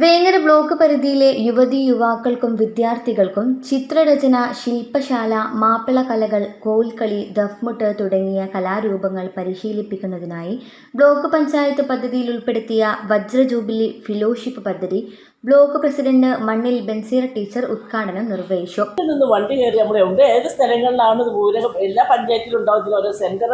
Vengara block പരിധിയിലെ യുവതി യുവാക്കൾക്കും വിദ്യാർത്ഥികൾക്കും ചിത്രരചന ശില്പശാല മാപ്പിള കലകൾ കോൽക്കളി ദഫ്മുട്ട് തുടങ്ങിയ കലാരൂപങ്ങൾ പരിശീലിപ്പിക്കുന്നതിനായി ബ്ലോക്ക് പഞ്ചായത്ത് പദ്ധതിയിൽ ഉൾപ്പെടുത്തിയ വജ്ര ജൂബിലി ഫെലോഷിപ്പ് പദ്ധതി block president Mannil Benazir teacher ഉദ്ഘാടനം നിർവഹിച്ചു. വണ്ടി കയറി നമ്മൾ എവിടെ ഏത് സ്ഥലങ്ങളിലാണ് എല്ലാ പഞ്ചായത്തിലും ഉണ്ടാവും. ഓരോ സെന്റർ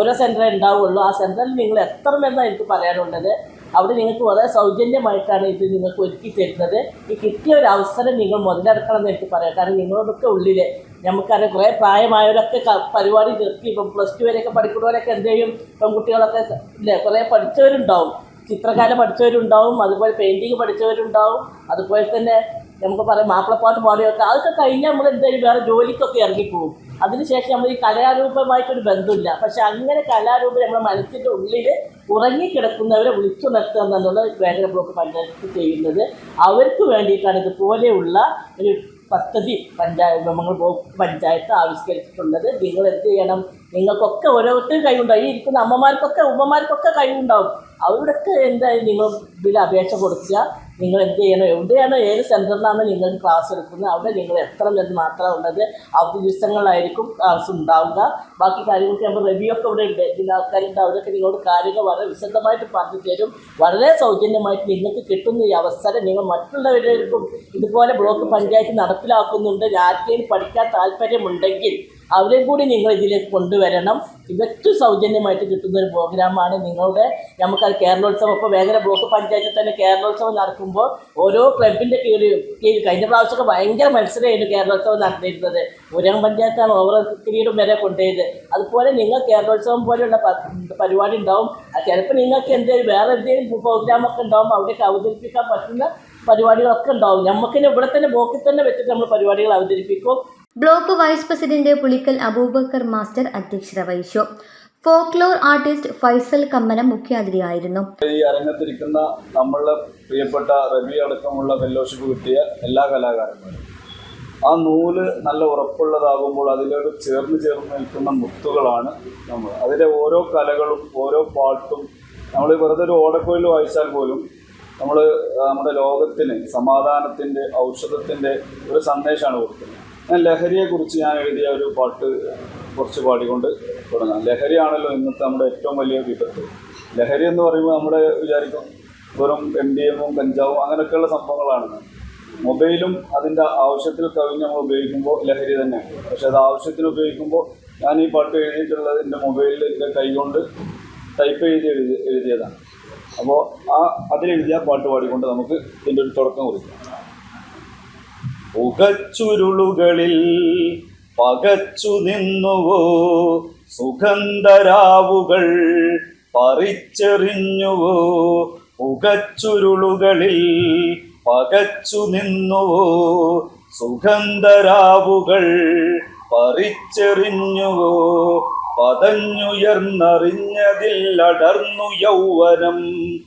ഓരോ സെന്റർ ഉണ്ടാവുള്ളൂ. ആ സെന്ററിൽ നിങ്ങൾ എത്ര എനിക്ക് പറയാനുള്ളത്. അവിടെ നിങ്ങൾക്ക് വളരെ സൗജന്യമായിട്ടാണ് ഇത് നിങ്ങൾക്ക് ഒരുക്കി തരുന്നത്. ഈ കിട്ടിയ ഒരു അവസരം നിങ്ങൾ മുതലെടുക്കണം എന്ന് എനിക്ക് പറയാം. കാരണം നിങ്ങളോടൊക്കെ ഉള്ളിൽ നമുക്കറിയാം കുറേ പ്രായമായവരൊക്കെ പരിപാടി നിർത്തി. ഇപ്പം പ്ലസ് ടു വരെയൊക്കെ പഠിക്കുന്നവരൊക്കെ എന്ത് ചെയ്യും? പെൺകുട്ടികളൊക്കെ ഇല്ലേ? കുറേ പഠിച്ചവരുണ്ടാവും. ചിത്രകല പഠിച്ചവരുണ്ടാവും. അതുപോലെ പെയിന്റിങ് പഠിച്ചവരുണ്ടാവും. അതുപോലെ തന്നെ നമുക്ക് പറയാം മാപ്പിളപ്പാട്ട് പാടുകയൊക്കെ അതൊക്കെ കഴിഞ്ഞാൽ നമ്മൾ എന്തായാലും വേറെ ജോലിക്കൊക്കെ ഇറങ്ങിപ്പോകും അതിനുശേഷം നമ്മൾ ഈ കലാരൂപമായിട്ടൊരു ബന്ധമില്ല പക്ഷെ അങ്ങനെ കലാരൂപം നമ്മുടെ മനസ്സിന്റെ ഉള്ളിൽ ഉറങ്ങിക്കിടക്കുന്നവരെ വിളിച്ചു നിർത്തുക എന്നുള്ളത് വേങ്ങര ബ്ലോക്ക് പഞ്ചായത്ത് ചെയ്യുന്നത്. അവർക്ക് വേണ്ടിയിട്ടാണ് ഇതുപോലെയുള്ള ഒരു പദ്ധതി പഞ്ചായത്ത് നമ്മൾ പഞ്ചായത്ത് ആവിഷ്കരിച്ചിട്ടുള്ളത്. നിങ്ങൾ എന്ത് ചെയ്യണം? നിങ്ങൾക്കൊക്കെ ഓരോരുത്തരും കഴിവുണ്ടാവും. ഈ ഇരിക്കുന്ന അമ്മമാർക്കൊക്കെ ഉമ്മമാർക്കൊക്കെ കഴിവുണ്ടാവും. അവരുടെയൊക്കെ എന്തായാലും നിങ്ങൾ ഇതിൽ അപേക്ഷ കൊടുക്കുക. നിങ്ങൾ എന്ത് ചെയ്യണം? എവിടെയാണ് ഏത് സെന്ററിലാണ് നിങ്ങൾ ക്ലാസ് എടുക്കുന്നത്? അവിടെ നിങ്ങൾ എത്ര എന്ന് മാത്രമേ ഉള്ളത്? അവധി ദിവസങ്ങളായിരിക്കും ക്ലാസ് ഉണ്ടാവുക. ബാക്കി കാര്യങ്ങൾക്ക് നമ്മൾ റിവ്യൂ ഒക്കെ ഇവിടെ ഉണ്ട്. ഇതിന്റെ ആൾക്കാരുണ്ട് അവരൊക്കെ നിങ്ങളോട് കാര്യങ്ങൾ വളരെ വിശദമായിട്ട് പറഞ്ഞു തരും. വളരെ സൗജന്യമായിട്ട് നിങ്ങൾക്ക് കിട്ടുന്ന ഈ അവസരം നിങ്ങൾ മറ്റുള്ളവരിലേക്കും ഇതുപോലെ ബ്ലോക്ക് പഞ്ചായത്ത് നടപ്പിലാക്കുന്നുണ്ട്. ആർക്കെങ്കിലും പഠിക്കാൻ താല്പര്യമുണ്ടെങ്കിൽ അവരെയും കൂടി നിങ്ങൾ ഇതിലേക്ക് കൊണ്ടുവരണം. ഇതൊക്കെ സൗജന്യമായിട്ട് കിട്ടുന്ന ഒരു പ്രോഗ്രാമാണ് നിങ്ങളുടെ നമുക്കത് കേരളോത്സവം ഇപ്പോൾ വേങ്ങര ബ്ലോക്ക് പഞ്ചായത്തിൽ തന്നെ കേരളോത്സവം നടക്കുമ്പോൾ ഓരോ ക്ലബിന്റെ കീഴിൽ കീഴിൽ കഴിഞ്ഞ പ്രാവശ്യമൊക്കെ ഭയങ്കര മത്സരമായിരുന്നു കേരളോത്സവം നടന്നിരുന്നത്. ഊരകം പഞ്ചായത്താണ് ഓവർ കിരീടം വരെ കൊണ്ടുപോയത്. അതുപോലെ നിങ്ങൾ കേരളോത്സവം പോലെയുള്ള പരിപാടി ഉണ്ടാവും. ചിലപ്പോൾ നിങ്ങൾക്ക് എന്തെങ്കിലും വേറെ എന്തെങ്കിലും പ്രോഗ്രാമൊക്കെ ഉണ്ടാവും അവിടേക്ക് അവതരിപ്പിക്കാൻ പറ്റുന്ന പരിപാടികളൊക്കെ ഉണ്ടാവും. നമുക്ക് ഇവിടെ തന്നെ ബ്ലോക്കിൽ തന്നെ വെച്ചിട്ട് നമ്മൾ പരിപാടികൾ അവതരിപ്പിക്കും. Block vice president Pulikkal Abubakar master അധ്യക്ഷത വഹിച്ചു. ഫോക്ലോർ ആർട്ടിസ്റ്റ് ഫൈസൽ കമ്മനം മുഖ്യാതിഥിയായിരുന്നു. ഈ അരങ്ങത്തിരിക്കുന്ന നമ്മളുടെ പ്രിയപ്പെട്ട റബി അടക്കമുള്ള ഫെല്ലോഷിപ്പ് കിട്ടിയ എല്ലാ കലാകാരന്മാരും ആ നൂൽ നല്ല ഉറപ്പുള്ളതാകുമ്പോൾ അതിലൊരു ചേർന്ന് ചേർന്ന് നിൽക്കുന്ന മുത്തുകളാണ് നമ്മൾ. അതിലെ ഓരോ കലകളും ഓരോ പാട്ടും നമ്മൾ വെറുതെ ഒരു ഓടക്കോയിൽ വായിച്ചാൽ പോലും നമ്മൾ നമ്മുടെ ലോകത്തിന് സമാധാനത്തിന്റെ ഔഷധത്തിന്റെ ഒരു സന്ദേശമാണ് കൊടുക്കുന്നത്. ഞാൻ ലഹരിയെക്കുറിച്ച് ഞാൻ എഴുതിയ ഒരു പാട്ട് കുറച്ച് പാടിക്കൊണ്ട് തുടങ്ങാം. ലഹരിയാണല്ലോ ഇന്നത്തെ നമ്മുടെ ഏറ്റവും വലിയ വിപത്ത്. ലഹരി എന്ന് പറയുമ്പോൾ നമ്മുടെ വിചാരിക്കും വെറും എം ഡി എമ്മും കഞ്ചാവും അങ്ങനെയൊക്കെയുള്ള സംഭവങ്ങളാണ്. മൊബൈലും അതിന്റെ ആവശ്യത്തിൽ കവിഞ്ഞ് നമ്മൾ ഉപയോഗിക്കുമ്പോൾ ലഹരി തന്നെയാണ്. പക്ഷെ അത് ആവശ്യത്തിന് ഉപയോഗിക്കുമ്പോൾ ഞാൻ ഈ പാട്ട് എഴുതിയിട്ടുള്ളത് എന്റെ മൊബൈലിൽ എന്റെ കൈകൊണ്ട് ടൈപ്പ് ചെയ്ത് എഴുതി എഴുതിയതാണ്. അപ്പോൾ ആ അതിലെഴുതിയ പാട്ട് പാടിക്കൊണ്ട് നമുക്ക് ഇതിന്റെ ഒരു തുടക്കം കുറിക്കാം. പുകച്ചുരുളുകളിൽ പകച്ചു നിന്നുവോ? സുഗന്ധരാവുകൾ പറിച്ചെറിഞ്ഞുവോ? പുകച്ചുരുളുകളിൽ പകച്ചു നിന്നുവോ? സുഗന്ധരാവുകൾ പറിച്ചെറിഞ്ഞുവോ? പതഞ്ഞുയർന്നറിഞ്ഞതിൽ അടർന്നു യൗവനം.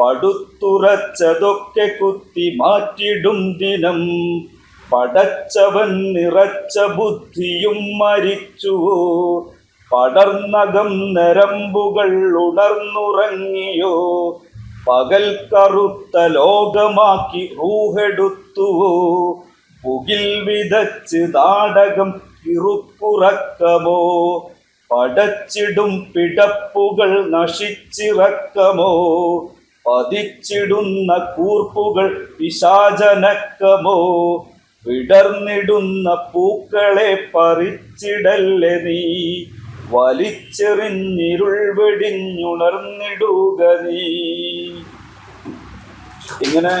പടുത്തുറച്ചതൊക്കെ കുത്തി മാറ്റിടും ദിനം. പടച്ചവൻ നിറച്ച ബുദ്ധിയും മരിച്ചു. പടർന്നകം നരമ്പുകൾ ഉണർന്നുറങ്ങിയോ. പകൽ കറുത്ത ലോകമാക്കി റൂഹെടുത്തുവോ പുകിൽ വിതച്ച് നാടകം ഇറുക്കുറക്കമോ പടച്ചിടും പിടപ്പുകൾ നശിച്ചിറക്കമോ. പതിച്ചിടുന്ന കൂർപ്പുകൾ പിശാചനക്കമോ. വിടർന്നിടുന്ന പൂക്കളെ പറിച്ചിടല്ലേ നീ? വലിച്ചെറിഞ്ഞിരുൾ വെടിഞ്ഞുണർന്നിടുക നീ. ഇങ്ങനെ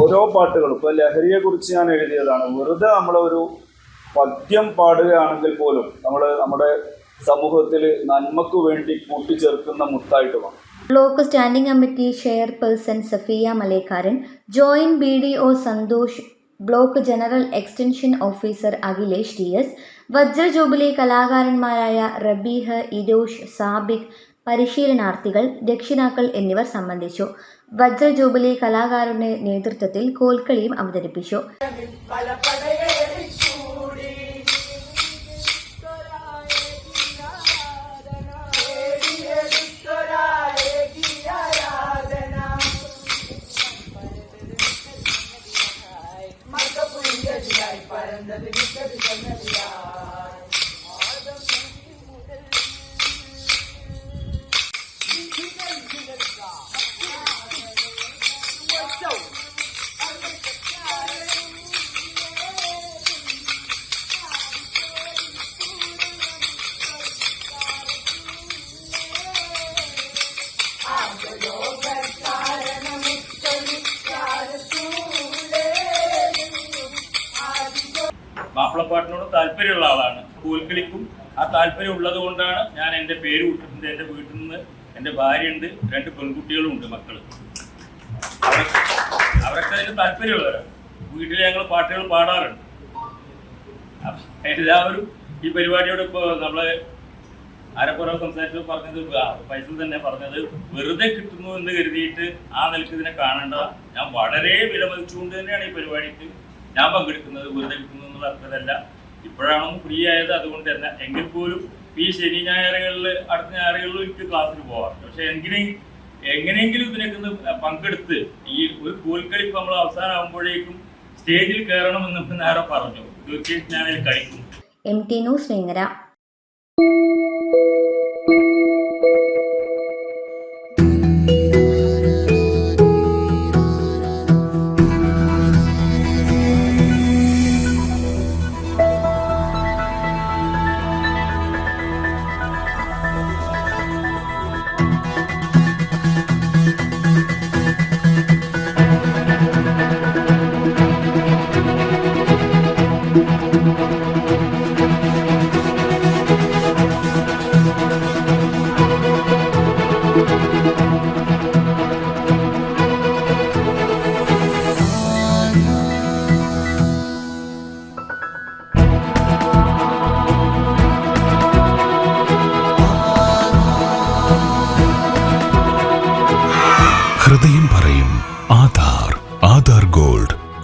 ഓരോ പാട്ടുകളും. ഇപ്പോൾ ലഹരിയെ കുറിച്ച് ഞാൻ എഴുതിയതാണ്. വെറുതെ നമ്മളൊരു പദ്യം പാടുകയാണെങ്കിൽ പോലും നമ്മൾ നമ്മുടെ സമൂഹത്തിൽ നന്മക്ക് വേണ്ടി കൂട്ടിച്ചേർക്കുന്ന മുത്തായിട്ട് വേണം. Block standing committee chairperson Safiya Malekkaran joint B D O Santhosh block general extension officer Akhilesh T S വജ്ര jubilee കലാകാരന്മാരായ റബീഹ് ഇരോഷ് സാബിഖ് പരിശീലനാർത്ഥികൾ രക്ഷിതാക്കൾ എന്നിവർ സംബന്ധിച്ചു. വജ്ര ജൂബിലി കലാകാരന്റെ നേതൃത്വത്തിൽ കോൽക്കളിയും അവതരിപ്പിച്ചു. Dikkat et, dikkat et. മാപ്പിളപ്പാട്ടിനോട് താല്പര്യമുള്ള ആളാണ്. കോൽക്കളിക്കും ആ താല്പര്യം ഉള്ളത് കൊണ്ടാണ് ഞാൻ എന്റെ പേര് വിട്ടിട്ടുണ്ട് എന്റെ വീട്ടിൽ നിന്ന് എന്റെ ഭാര്യയുണ്ട്. രണ്ട് പെൺകുട്ടികളും ഉണ്ട് മക്കൾ അവരൊക്കെ അതിന് താല്പര്യമുള്ളവരാണ്. വീട്ടിൽ ഞങ്ങൾ പാട്ടുകൾ പാടാറുണ്ട്. എല്ലാവരും ഈ പരിപാടിയോട് ഇപ്പോൾ നമ്മളെ അരപ്പുറം സംസാരിച്ചത് പറഞ്ഞത് പൈസ തന്നെ പറഞ്ഞത് വെറുതെ കിട്ടുന്നു എന്ന് കരുതിയിട്ട് ആ നിലയ്ക്ക് ഇതിനെ കാണേണ്ട. ഞാൻ വളരെ വിലമതിച്ചുകൊണ്ട് തന്നെയാണ് ഈ പരിപാടിക്ക് ഞാൻ പങ്കെടുക്കുന്നത് വെറുതെ കിട്ടുന്നു എന്നുള്ള അർത്ഥമല്ല. ഇപ്പോഴാണ് ഫ്രീ ആയത്. അതുകൊണ്ട് തന്നെ എങ്കിൽ പോലും ഈ ശനി ഞായറുകളിൽ അടുത്ത ഞായറുകളിൽ എനിക്ക് ക്ലാസ്സിൽ പോകാറുണ്ട് പക്ഷെ എങ്കിലും എങ്ങനെയെങ്കിലും ഇതിനൊക്കെ പങ്കെടുത്ത് ഈ ഒരു കോൽക്കളി ഇപ്പൊ നമ്മൾ അവസാനമാകുമ്പോഴേക്കും സ്റ്റേജിൽ കയറണമെന്ന് നേരെ പറഞ്ഞു. തീർച്ചയായിട്ടും ഞാനതിൽ കളിക്കും M T news